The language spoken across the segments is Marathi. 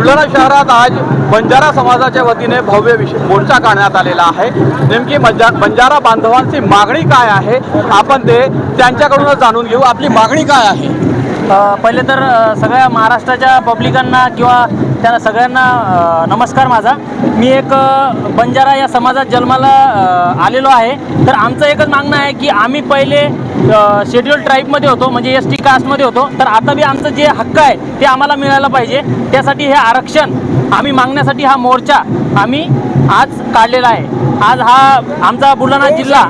बुलढाणा शहरात आज बंजारा समाजाच्या वतीने भव्य विशेष मोर्चा काढण्यात आलेला आहे. नेमकी बंजा बंजारा बांधवांची मागणी काय आहे? आपण ते त्यांच्याकडूनच जाणून घेऊ. आपली मागणी काय आहे? पहिले तर सगळ्या महाराष्ट्राच्या पब्लिकांना किंवा त्या सगळ्यांना नमस्कार माझा. मी एक बंजारा या समाजात जन्माला आलेलो आहे. तर आमचं एकच मागणं आहे की आम्ही पहिले शेड्युल ट्राईबमध्ये होतो म्हणजे एस टी कास्टमध्ये होतो. तर आता बी आमचं जे हक्क आहे ते आम्हाला मिळायला पाहिजे. त्यासाठी हे आरक्षण आम्ही मागण्यासाठी हा मोर्चा आम्ही आज काढलेला आहे. आज हा आमचा बुलढाणा जिल्हा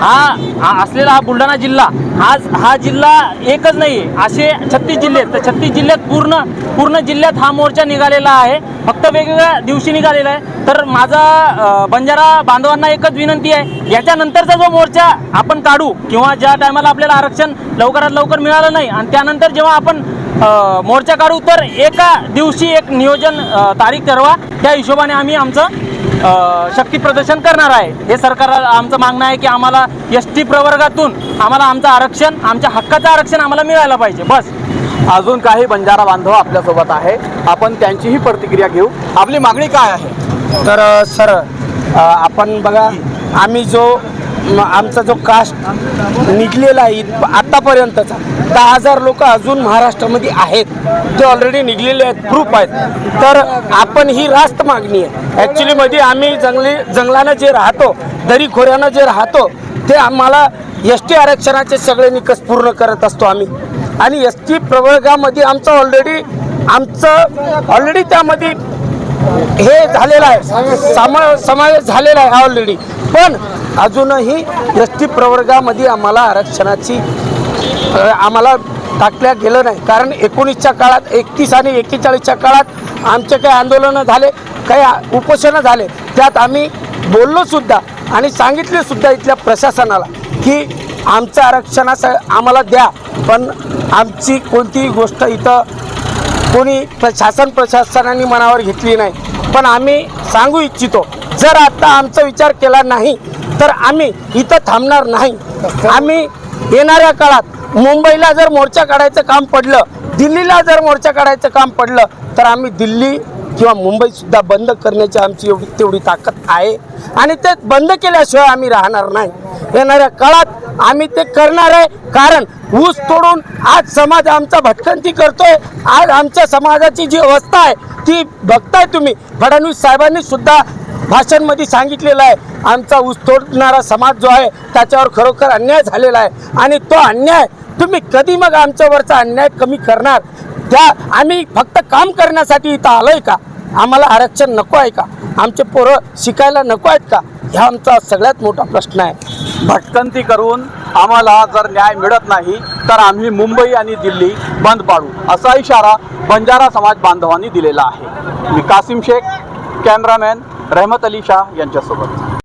हा हा असलेला हा बुलढाणा जिल्हा आज हा जिल्हा एकच नाही असे छत्तीस जिल्हे. तर छत्तीस जिल्ह्यात पूर्ण पूर्ण जिल्ह्यात हा मोर्चा निघालेला आहे. फक्त वेगवेगळ्या दिवशी निघालेला आहे. तर माझा बंजारा बांधवांना एकच विनंती आहे. याच्यानंतरचा जो मोर्चा आपण काढू किंवा ज्या टायमाला आपल्याला आरक्षण लवकरात लवकर मिळालं नाही आणि त्यानंतर जेव्हा आपण मोर्चा काढू तर एका दिवशी एक नियोजन तारीख ठरवा. त्या हिशोबाने आम्ही आमचं शक्ती प्रदर्शन करणार आहे. हे सरकारला आमचं मागणं आहे की आम्हाला एस टी प्रवर्गातून आम्हाला आमचं आरक्षण आमच्या हक्काचं आरक्षण आम्हाला मिळायला पाहिजे. बस. अजून काही बंजारा बांधव आपल्यासोबत आहे. आपण त्यांचीही प्रतिक्रिया घेऊ. आपली मागणी काय आहे? तर सर आपण बघा आम्ही जो आमचा जो कास्ट निघलेला आहे आत्तापर्यंतचा दहा हजार लोक अजून महाराष्ट्रामध्ये आहेत. ते ऑलरेडी निघलेले आहेत ग्रुप आहेत. तर आपण ही रास्त मागणी आहे. ॲक्च्युलीमध्ये आम्ही जंगली जंगलानं जे राहतो दरीखोऱ्यानं जे राहतो ते आम्हाला एस टी आरक्षणाचे सगळे निकष पूर्ण करत असतो आम्ही. आणि एस टी प्रवर्गामध्ये आमचं ऑलरेडी आमचं ऑलरेडी त्यामध्ये हे झालेलं आहे. समा समावेश झालेला आहे ऑलरेडी पण अजूनही एस टी प्रवर्गामध्ये आम्हाला आरक्षणाची आम्हाला टाकल्या गेलं नाही. कारण एकोणीसच्या काळात एकतीस आणि एकेचाळीसच्या काळात आमचे काही आंदोलनं झाले काही उपोषणं झाले. त्यात आम्ही बोललोसुद्धा आणि सांगितलेसुद्धा इथल्या प्रशासनाला की आमचं आरक्षणास आम्हाला द्या पण आमची कोणतीही गोष्ट इथं कोणी शासन प्रशासनाने मनावर घेतली नाही. पण आम्ही सांगू इच्छितो जर आता आमचा विचार केला नाही तर आम्ही इथं थांबणार नाही. आम्ही येणाऱ्या काळात मुंबईला जर मोर्चा काढायचं काम पडलं दिल्लीला जर मोर्चा काढायचं काम पडलं तर आम्ही दिल्ली किंवा मुंबईसुद्धा बंद करण्याची आमची एवढी तेवढी ताकद आहे. आणि ते बंद केल्याशिवाय आम्ही राहणार नाही. येणाऱ्या काळात आम्ही ते करणार आहे कारण ऊस तोडून आज समाज आमचा भटकंती करतोय. आज आमच्या समाजाची जी अवस्था आहे ती बघताय तुम्ही. फडणवीस साहेबांनी सुद्धा भाषणमध्ये सांगितलेलं आहे आमचा ऊस तोडणारा समाज जो आहे त्याच्यावर खरोखर अन्याय झालेला आहे. आणि तो अन्याय तुम्ही कधी मग आमच्यावरचा अन्याय कमी करणार? त्या आम्ही फक्त काम करण्यासाठी इथं आलोय का? आम्हाला आरक्षण नको आहे का? आमचे पोरं शिकायला नको आहेत का? ह्या आमचा सगळ्यात मोठा प्रश्न आहे. भटकंती करून आम्हाला जर न्याय मिळत नाही तर आम्ही मुंबई आणि दिल्ली बंद पाडू असा इशारा बंजारा समाज बांधवांनी दिलेला आहे. मी कासिम शेख कॅमेरामॅन रहमत अली शाह यांच्यासोबत.